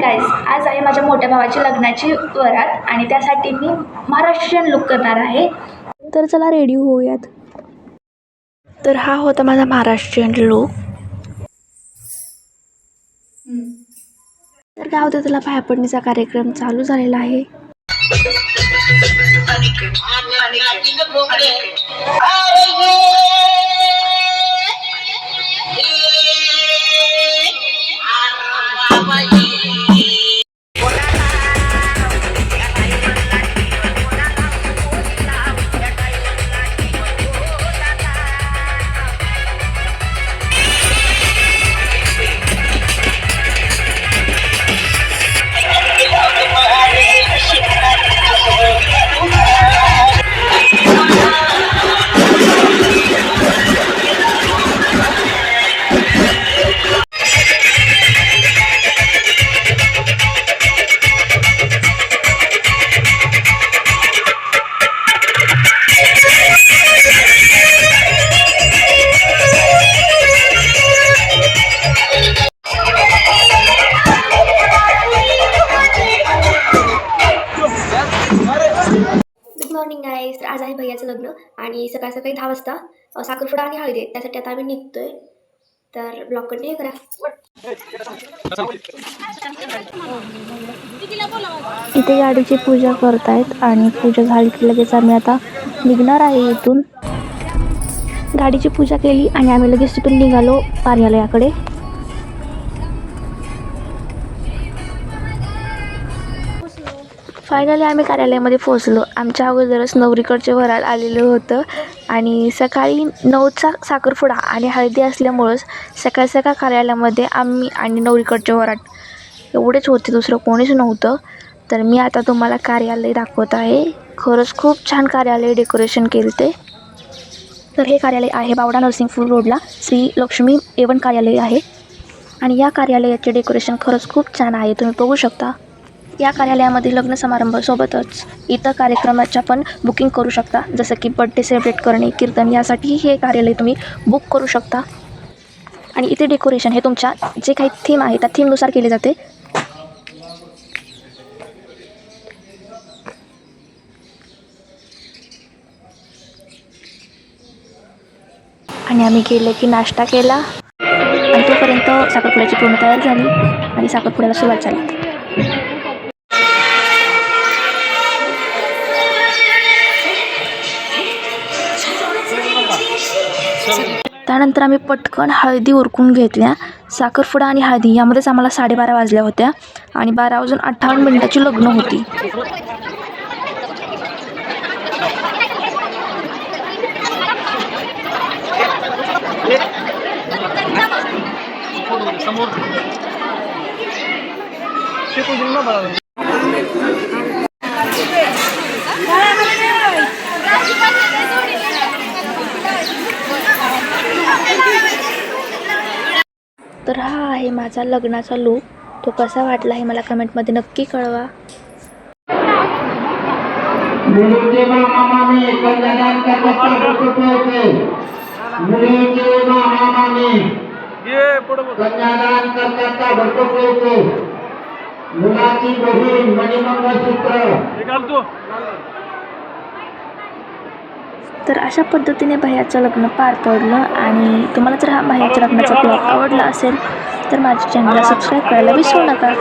Guys आज आहे माझ्या मोठ्या भावाची लग्नाची वरात आणि त्यासाठी मी महाराष्ट्रीयन लुक करणार आहे. तर चला रेडी होऊयात. तर हा होता माझा महाराष्ट्रीयन लुक तर काय होतं त्याला पायापडणीचा कार्यक्रम चालू झालेला आहे. मॉर्निंग गाईज तर आज आहे भैयाचं लग्न आणि सकाळ सकाळी दहा वाजता साखरपुडा आणि हळदी. आहे त्यासाठी आता आम्ही निघतोय. तर ब्लॉग कंटिन्यू करा. इथे गाडीची पूजा करतायत आणि पूजा झाली की लगेच आम्ही आता निघणार आहे इथून. गाडीची पूजा केली आणि आम्ही लगेच तिथून निघालो कार्यालयाकडे. फायनली आम्ही कार्यालयामध्ये पोहोचलो. आमच्या अगोदरच नवरीकडचे वराल आलेलं होतं आणि सकाळी नऊचा साखरपुडा आणि हळदी असल्यामुळंच सकाळ सकाळ कार्यालयामध्ये आम्ही आणि नवरीकडचे वराट एवढेच होते दुसरं कोणीच नव्हतं. तर मी आता तुम्हाला कार्यालय दाखवत आहे. खरंच खूप छान कार्यालय डेकोरेशन केलं ते. तर हे कार्यालय आहे बावडा नर्सिंग फूल रोडला. श्री लक्ष्मी एवन कार्यालय आहे. आणि या कार्यालयाचे डेकोरेशन खरंच खूप छान आहे. तुम्ही बघू शकता. या कार्यालयामध्ये लग्न समारंभासोबतच इतर कार्यक्रमाच्या पण बुकिंग करू शकता. जसं की बड्डे सेलिब्रेट करणे कीर्तन यासाठीही हे कार्यालय तुम्ही बुक करू शकता. आणि इथे डेकोरेशन हे तुमच्या जे काही थीम आहे त्या थीमनुसार केले जाते. आणि आम्ही गेलो की नाश्ता केला. आणि तोपर्यंत साखरपुड्याची पूर्ण तयारी झाली. आणि साखरपुड्याला सुरुवात झाली. त्यानंतर आम्ही पटकन हळदी उरकून घेतल्या. साखरपुडा आणि हळदी यामध्येच आम्हाला साडेबारा वाजल्या होत्या आणि बारा वाजून अठ्ठावन्न मिनिटाची लग्न होती. तर हा आहे माझा लग्नाचा लूक तो कसा वाटला हे मला कमेंटमध्ये नक्की कळवा. मुलीचे मामाने कन्यादान करण्याचा तर अशा पद्धतीने भैयाचं लग्न पार पडलं आणि तुम्हाला जर हा भैयाच्या लग्नाचा ब्लॉग आवडला असेल तर माझ्या चॅनलला सबस्क्राईब करायला विसरू नका.